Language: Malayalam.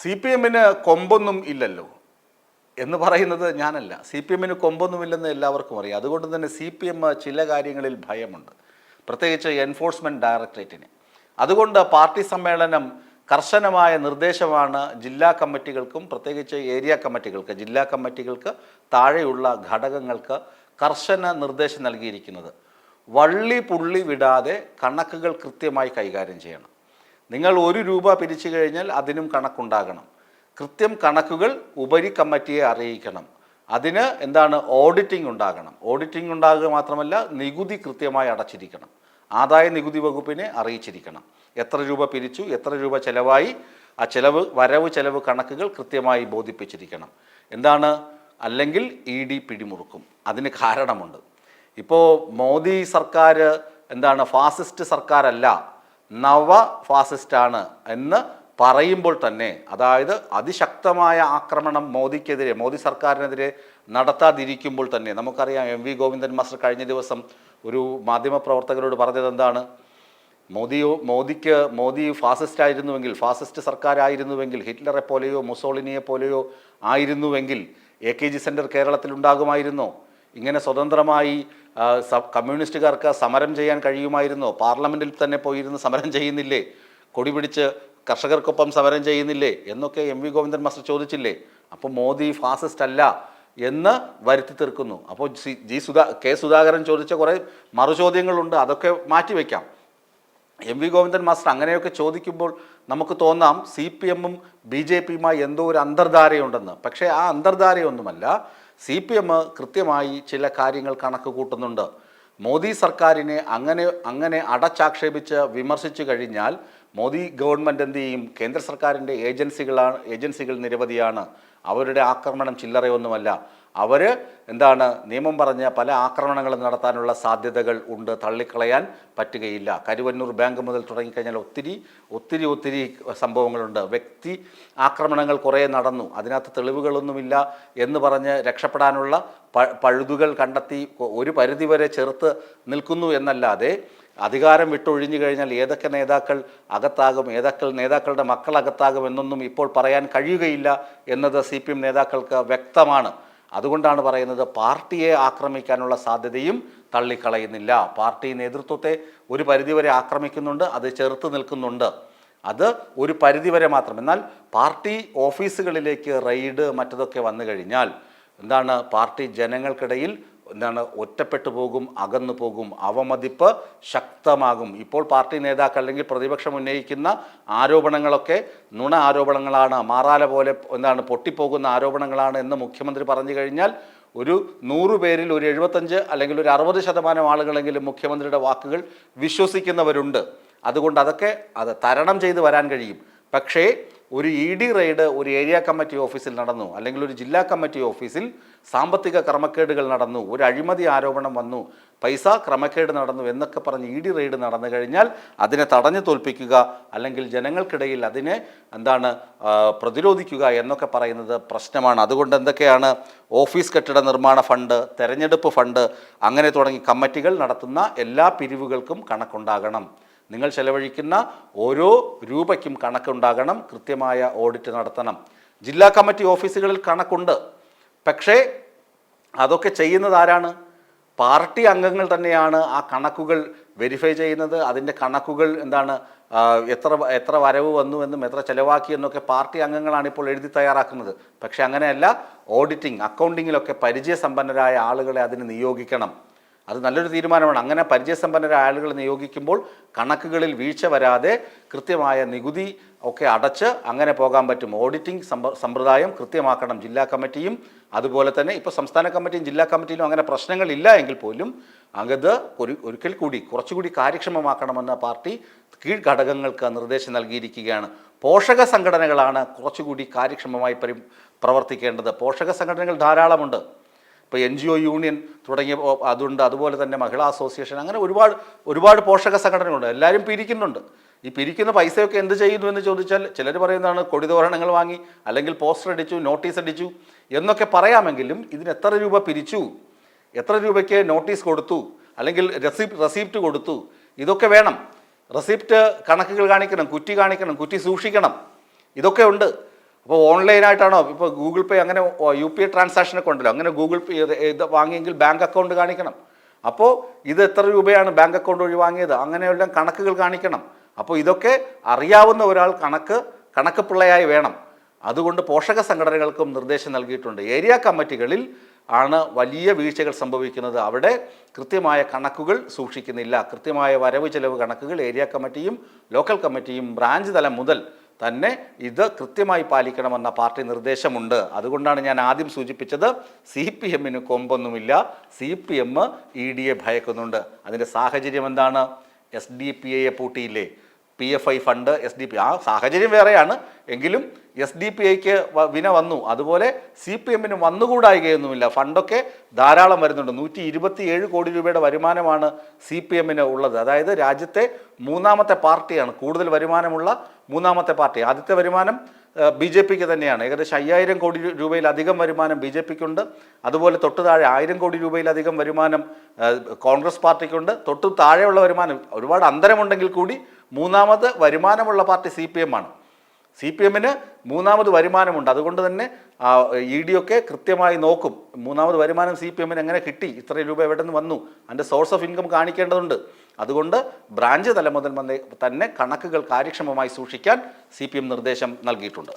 സി പി എമ്മിന് കൊമ്പൊന്നും ഇല്ലല്ലോ എന്ന് പറയുന്നത് ഞാനല്ല. സി പി എമ്മിന് കൊമ്പൊന്നുമില്ലെന്ന് എല്ലാവർക്കും അറിയാം. അതുകൊണ്ട് തന്നെ സി പി എം ചില കാര്യങ്ങളിൽ ഭയമുണ്ട്. പ്രത്യേകിച്ച് എൻഫോഴ്സ്മെന്റ് ഡയറക്ടറേറ്റിന് അതുകൊണ്ട് പാർട്ടി സമ്മേളനം കർശനമായ നിർദ്ദേശമാണ് ജില്ലാ കമ്മിറ്റികൾക്കും പ്രത്യേകിച്ച് ഏരിയ കമ്മിറ്റികൾക്ക് ജില്ലാ കമ്മിറ്റികൾക്ക് താഴെയുള്ള ഘടകങ്ങൾക്ക് കർശന നിർദ്ദേശം നൽകിയിരിക്കുന്നത്. വള്ളി പുള്ളി വിടാതെ കണക്കുകൾ കൃത്യമായി കൈകാര്യം ചെയ്യണം. നിങ്ങൾ ഒരു രൂപ പിരിച്ചു കഴിഞ്ഞാൽ അതിനും കണക്കുണ്ടാകണം. കൃത്യം കണക്കുകൾ ഉപരി കമ്മിറ്റിയെ അറിയിക്കണം. അതിന് എന്താണ് ഓഡിറ്റിംഗ് ഉണ്ടാകണം. ഓഡിറ്റിംഗ് ഉണ്ടാകുക മാത്രമല്ല നികുതി കൃത്യമായി അടച്ചിരിക്കണം. ആദായ നികുതി വകുപ്പിനെ അറിയിച്ചിരിക്കണം. എത്ര രൂപ പിരിച്ചു എത്ര രൂപ ചെലവായി ആ ചെലവ് വരവ് ചെലവ് കണക്കുകൾ കൃത്യമായി ബോധിപ്പിച്ചിരിക്കണം. എന്താണ്? അല്ലെങ്കിൽ ഇ ഡി പിടിമുറുക്കും. അതിന് കാരണമുണ്ട്. ഇപ്പോൾ മോദി സർക്കാർ എന്താണ് ഫാസിസ്റ്റ് സർക്കാരല്ല നവ ഫാസിസ്റ്റാണ് എന്ന് പറയുമ്പോൾ തന്നെ അതായത് അതിശക്തമായ ആക്രമണം മോദിക്കെതിരെ മോദി സർക്കാരിനെതിരെ നടത്താതിരിക്കുമ്പോൾ തന്നെ നമുക്കറിയാം എം വി ഗോവിന്ദൻ മാസ്റ്റർ കഴിഞ്ഞ ദിവസം ഒരു മാധ്യമപ്രവർത്തകരോട് പറഞ്ഞത് എന്താണ്? മോദിയോ മോദിക്ക് മോദി ഫാസിസ്റ്റ് ആയിരുന്നുവെങ്കിൽ ഫാസിസ്റ്റ് സർക്കാരായിരുന്നുവെങ്കിൽ ഹിറ്റ്ലറെ പോലെയോ മുസോളിനിയെ പോലെയോ ആയിരുന്നുവെങ്കിൽ എ കെ ജി സെന്റർ കേരളത്തിൽ ഉണ്ടാകുമായിരുന്നോ ഇങ്ങനെ സ്വതന്ത്രമായി കമ്മ്യൂണിസ്റ്റുകാർക്ക് സമരം ചെയ്യാൻ കഴിയുമായിരുന്നോ? പാർലമെന്റിൽ തന്നെ പോയിരുന്ന് സമരം ചെയ്യുന്നില്ലേ? കൊടി പിടിച്ച് കർഷകർക്കൊപ്പം സമരം ചെയ്യുന്നില്ലേ? എന്നൊക്കെ എം വി ഗോവിന്ദൻ മാസ്റ്റർ ചോദിച്ചില്ലേ? അപ്പോൾ മോദി ഫാസിസ്റ്റ് അല്ല എന്ന് വരുത്തി തീർക്കുന്നു. അപ്പോൾ ജി സുധാ കെ സുധാകരൻ ചോദിച്ച കുറേ മറുചോദ്യങ്ങളുണ്ട് അതൊക്കെ മാറ്റിവെക്കാം എം വി ഗോവിന്ദൻ മാസ്റ്റർ അങ്ങനെയൊക്കെ ചോദിക്കുമ്പോൾ നമുക്ക് തോന്നാം സി പി എമ്മും ബി ജെ പിയുമായി എന്തോ ഒരു അന്തർധാരയുണ്ടെന്ന്. പക്ഷേ ആ അന്തർധാരയൊന്നുമല്ല. സി പി എം കൃത്യമായി ചില കാര്യങ്ങൾ കണക്ക് കൂട്ടുന്നുണ്ട്. മോദി സർക്കാരിനെ അങ്ങനെ അങ്ങനെ അടച്ചാക്ഷേപിച്ച് വിമർശിച്ചു കഴിഞ്ഞാൽ മോദി ഗവൺമെന്റ് എന്ത് ചെയ്യും? കേന്ദ്ര സർക്കാരിന്റെ ഏജൻസികളാണ് ഏജൻസികൾ നിരവധിയാണ്. അവരുടെ ആക്രമണം ചില്ലറയൊന്നുമല്ല. അവർ എന്താണ് നിയമം പറഞ്ഞ പല ആക്രമണങ്ങൾ നടത്താനുള്ള സാധ്യതകൾ ഉണ്ട്. തള്ളിക്കളയാൻ പറ്റുകയില്ല. കരുവന്നൂർ ബാങ്ക് മുതൽ തുടങ്ങിക്കഴിഞ്ഞാൽ ഒത്തിരി ഒത്തിരി ഒത്തിരി സംഭവങ്ങളുണ്ട്. വ്യക്തി ആക്രമണങ്ങൾ കുറേ നടന്നു. അതിനകത്ത് തെളിവുകളൊന്നുമില്ല എന്ന് പറഞ്ഞ് രക്ഷപ്പെടാനുള്ള പഴുതുകൾ കണ്ടെത്തി ഒരു പരിധിവരെ ചെറുത്ത് നിൽക്കുന്നു എന്നല്ലാതെ അധികാരം വിട്ടൊഴിഞ്ഞു കഴിഞ്ഞാൽ ഏതൊക്കെ നേതാക്കൾ അകത്താകും ഏതൊക്കെ നേതാക്കളുടെ മക്കൾ അകത്താകും എന്നൊന്നും ഇപ്പോൾ പറയാൻ കഴിയുകയില്ല എന്നത് സി നേതാക്കൾക്ക് വ്യക്തമാണ്. അതുകൊണ്ടാണ് പറയുന്നത് പാർട്ടിയെ ആക്രമിക്കാനുള്ള സാധ്യതയും തള്ളിക്കളയുന്നില്ല. പാർട്ടി നേതൃത്വത്തെ ഒരു പരിധിവരെ ആക്രമിക്കുന്നുണ്ട് അത് ചെറുത്ത് നിൽക്കുന്നുണ്ട്. അത് ഒരു പരിധിവരെ മാത്രം. എന്നാൽ പാർട്ടി ഓഫീസുകളിലേക്ക് റെയ്ഡ് മറ്റതൊക്കെ വന്നു കഴിഞ്ഞാൽ എന്താണ് പാർട്ടി ജനങ്ങൾക്കിടയിൽ എന്താണ് ഒറ്റപ്പെട്ടു പോകും അകന്നു പോകും അവമതിപ്പ് ശക്തമാകും. ഇപ്പോൾ പാർട്ടി നേതാക്കൾ അല്ലെങ്കിൽ പ്രതിപക്ഷം ഉന്നയിക്കുന്ന ആരോപണങ്ങളൊക്കെ നുണ ആരോപണങ്ങളാണ്. മാറാല പോലെ എന്താണ് പൊട്ടിപ്പോകുന്ന ആരോപണങ്ങളാണ് എന്ന് മുഖ്യമന്ത്രി പറഞ്ഞു കഴിഞ്ഞാൽ ഒരു നൂറ് പേരിൽ ഒരു എഴുപത്തഞ്ച് അല്ലെങ്കിൽ ഒരു അറുപത് ശതമാനം ആളുകളെങ്കിലും മുഖ്യമന്ത്രിയുടെ വാക്കുകൾ വിശ്വസിക്കുന്നവരുണ്ട്. അതുകൊണ്ട് അതൊക്കെ അത് തരണം ചെയ്ത് വരാൻ കഴിയും. പക്ഷേ ഒരു ഇ ഡി റെയ്ഡ് ഒരു ഏരിയ കമ്മിറ്റി ഓഫീസിൽ നടന്നു അല്ലെങ്കിൽ ഒരു ജില്ലാ കമ്മിറ്റി ഓഫീസിൽ സാമ്പത്തിക ക്രമക്കേടുകൾ നടന്നു ഒരു അഴിമതി ആരോപണം വന്നു പൈസ ക്രമക്കേട് നടന്നു എന്നൊക്കെ പറഞ്ഞ് ഇ ഡി റെയ്ഡ് നടന്നു കഴിഞ്ഞാൽ അതിനെ തടഞ്ഞു തോൽപ്പിക്കുക അല്ലെങ്കിൽ ജനങ്ങൾക്കിടയിൽ അതിനെ എന്താണ് പ്രതിരോധിക്കുക എന്നൊക്കെ പറയുന്നത് പ്രശ്നമാണ്. അതുകൊണ്ട് എന്തൊക്കെയാണ് ഓഫീസ് കെട്ടിട നിർമ്മാണ ഫണ്ട് തെരഞ്ഞെടുപ്പ് ഫണ്ട് അങ്ങനെ തുടങ്ങി കമ്മിറ്റികൾ നടത്തുന്ന എല്ലാ പിരിവുകൾക്കും കണക്കുണ്ടാകണം. നിങ്ങൾ ചെലവഴിക്കുന്ന ഓരോ രൂപയ്ക്കും കണക്കുണ്ടാകണം കൃത്യമായ ഓഡിറ്റ് നടത്തണം. ജില്ലാ കമ്മിറ്റി ഓഫീസുകളിൽ കണക്കുണ്ട്. പക്ഷേ അതൊക്കെ ചെയ്യുന്നത് ആരാണ്? പാർട്ടി അംഗങ്ങൾ തന്നെയാണ് ആ കണക്കുകൾ വെരിഫൈ ചെയ്യുന്നത്. അതിന്റെ കണക്കുകൾ എന്താണ് എത്ര എത്ര വരവ് വന്നു എന്നും എത്ര ചെലവാക്കി എന്നൊക്കെ പാർട്ടി അംഗങ്ങളാണ് ഇപ്പോൾ എഴുതി തയ്യാറാക്കുന്നത്. പക്ഷേ അങ്ങനെയല്ല ഓഡിറ്റിംഗ് അക്കൗണ്ടിങ്ങിലൊക്കെ പരിചയസമ്പന്നരായ ആളുകളെ അതിന് നിയോഗിക്കണം. അത് നല്ലൊരു തീരുമാനമാണ്. അങ്ങനെ പരിചയസമ്പന്നരായ ആളുകൾ നിയോഗിക്കുമ്പോൾ കണക്കുകളിൽ വീഴ്ച വരാതെ കൃത്യമായ നികുതി ഒക്കെ അടച്ച് അങ്ങനെ പോകാൻ പറ്റും. ഓഡിറ്റിംഗ് സമ്പ്ര- സമ്പ്രദായം കൃത്യമാക്കണം. ജില്ലാ കമ്മിറ്റിയും അതുപോലെ തന്നെ ഇപ്പോൾ സംസ്ഥാന കമ്മിറ്റിയും ജില്ലാ കമ്മിറ്റിയിലും അങ്ങനെ പ്രശ്നങ്ങളില്ല എങ്കിൽ പോലും അകത് ഒരു ഒരിക്കൽ കൂടി കുറച്ചുകൂടി കാര്യക്ഷമമാക്കണമെന്ന പാർട്ടി കീഴ്ഘടകങ്ങൾക്ക് നിർദ്ദേശം നൽകിയിരിക്കുകയാണ്. പോഷക സംഘടനകളാണ് കുറച്ചുകൂടി കാര്യക്ഷമമായി പരി പ്രവർത്തിക്കേണ്ടത്. പോഷക സംഘടനകൾ ധാരാളമുണ്ട്. ഇപ്പോൾ എൻ ജി ഒ യൂണിയൻ തുടങ്ങിയ അതുണ്ട് അതുപോലെ തന്നെ മഹിളാ അസോസിയേഷൻ അങ്ങനെ ഒരുപാട് ഒരുപാട് പോഷക സംഘടനകളുണ്ട്. എല്ലാവരും പിരിക്കുന്നുണ്ട്. ഈ പിരിക്കുന്ന പൈസയൊക്കെ എന്ത് ചെയ്യുന്നു എന്ന് ചോദിച്ചാൽ ചിലർ പറയുന്നതാണ് കൊടിതോരണങ്ങൾ വാങ്ങി അല്ലെങ്കിൽ പോസ്റ്റർ അടിച്ചു നോട്ടീസ് അടിച്ചു എന്നൊക്കെ പറയാമെങ്കിലും ഇതിന് എത്ര രൂപ പിരിച്ചു എത്ര രൂപയ്ക്ക് നോട്ടീസ് കൊടുത്തു അല്ലെങ്കിൽ റെസിപ്റ്റ് റെസിപ്റ്റ് കൊടുത്തു ഇതൊക്കെ വേണം. റെസിപ്റ്റ് കണക്കുകൾ കാണിക്കണം കുറ്റി കാണിക്കണം കുറ്റി സൂക്ഷിക്കണം. ഇതൊക്കെ ഉണ്ട്. അപ്പോൾ ഓൺലൈനായിട്ടാണോ? ഇപ്പോൾ ഗൂഗിൾ പേ അങ്ങനെ യു പി ഐ ട്രാൻസാക്ഷനൊക്കെ ഉണ്ടല്ലോ. അങ്ങനെ ഗൂഗിൾ പേ ഇത് വാങ്ങിയെങ്കിൽ ബാങ്ക് അക്കൗണ്ട് കാണിക്കണം. അപ്പോൾ ഇത് എത്ര രൂപയാണ് ബാങ്ക് അക്കൗണ്ട് വഴി വാങ്ങിയത്? അങ്ങനെയുള്ള കണക്കുകൾ കാണിക്കണം. അപ്പോൾ ഇതൊക്കെ അറിയാവുന്ന ഒരാൾ കണക്ക് കണക്ക് പിള്ളയായി വേണം. അതുകൊണ്ട് പോഷക സംഘടനകൾക്കും നിർദ്ദേശം നൽകിയിട്ടുണ്ട്. ഏരിയ കമ്മിറ്റികളിൽ ആണ് വലിയ വീഴ്ചകൾ സംഭവിക്കുന്നത്. അവിടെ കൃത്യമായ കണക്കുകൾ സൂക്ഷിക്കുന്നില്ല. കൃത്യമായ വരവ് ചെലവ് കണക്കുകൾ ഏരിയ കമ്മിറ്റിയും ലോക്കൽ കമ്മിറ്റിയും ബ്രാഞ്ച് തലം മുതൽ തന്നെ ഇത് കൃത്യമായി പാലിക്കണമെന്ന പാർട്ടി നിർദ്ദേശമുണ്ട്. അതുകൊണ്ടാണ് ഞാൻ ആദ്യം സൂചിപ്പിച്ചത് സി പി എമ്മിന് കൊമ്പൊന്നുമില്ല സി പി എം ഇ ഡിയെ ഭയക്കുന്നുണ്ട്. അതിന്റെ സാഹചര്യം എന്താണ്? എസ് ഡി പി എയെ പൂട്ടിയില്ലേ? P F I fund S D P ആ സാഹചര്യം വേറെയാണ്. എങ്കിലും എസ് ഡി പി ഐക്ക് വിന വന്നു. അതുപോലെ സി പി എമ്മിന് വന്നുകൂടായികയൊന്നുമില്ല ഫണ്ടൊക്കെ ധാരാളം വരുന്നുണ്ട്. നൂറ്റി ഇരുപത്തി ഏഴ് കോടി രൂപയുടെ വരുമാനമാണ് സി പി എമ്മിന് ഉള്ളത്. അതായത് രാജ്യത്തെ മൂന്നാമത്തെ പാർട്ടിയാണ്. കൂടുതൽ വരുമാനമുള്ള മൂന്നാമത്തെ പാർട്ടി. ആദ്യത്തെ വരുമാനം ബി ജെ പിക്ക് തന്നെയാണ്. ഏകദേശം അയ്യായിരം കോടി രൂപയിലധികം വരുമാനം ബി ജെ പിക്കുണ്ട്. അതുപോലെ തൊട്ട് താഴെ ആയിരം കോടി രൂപയിലധികം വരുമാനം കോൺഗ്രസ് പാർട്ടിക്കുണ്ട്. തൊട്ട് താഴെയുള്ള വരുമാനം ഒരുപാട് അന്തരമുണ്ടെങ്കിൽ കൂടി മൂന്നാമത് വരുമാനമുള്ള പാർട്ടി സി പി എം ആണ്. സി പി എമ്മിന് മൂന്നാമത് വരുമാനമുണ്ട്. അതുകൊണ്ട് തന്നെ ഇ ഡി ഒക്കെ കൃത്യമായി നോക്കും. മൂന്നാമത് വരുമാനം സി പി എമ്മിന് എങ്ങനെ കിട്ടി? ഇത്ര രൂപ എവിടെ നിന്ന് വന്നു? അതിന്റെ സോഴ്സ് ഓഫ് ഇൻകം കാണിക്കേണ്ടതുണ്ട്. അതുകൊണ്ട് ബ്രാഞ്ച് തലം മുതൽ തന്നെ കണക്കുകൾ കാര്യക്ഷമമായി സൂക്ഷിക്കാൻ സി നിർദ്ദേശം നൽകിയിട്ടുണ്ട്.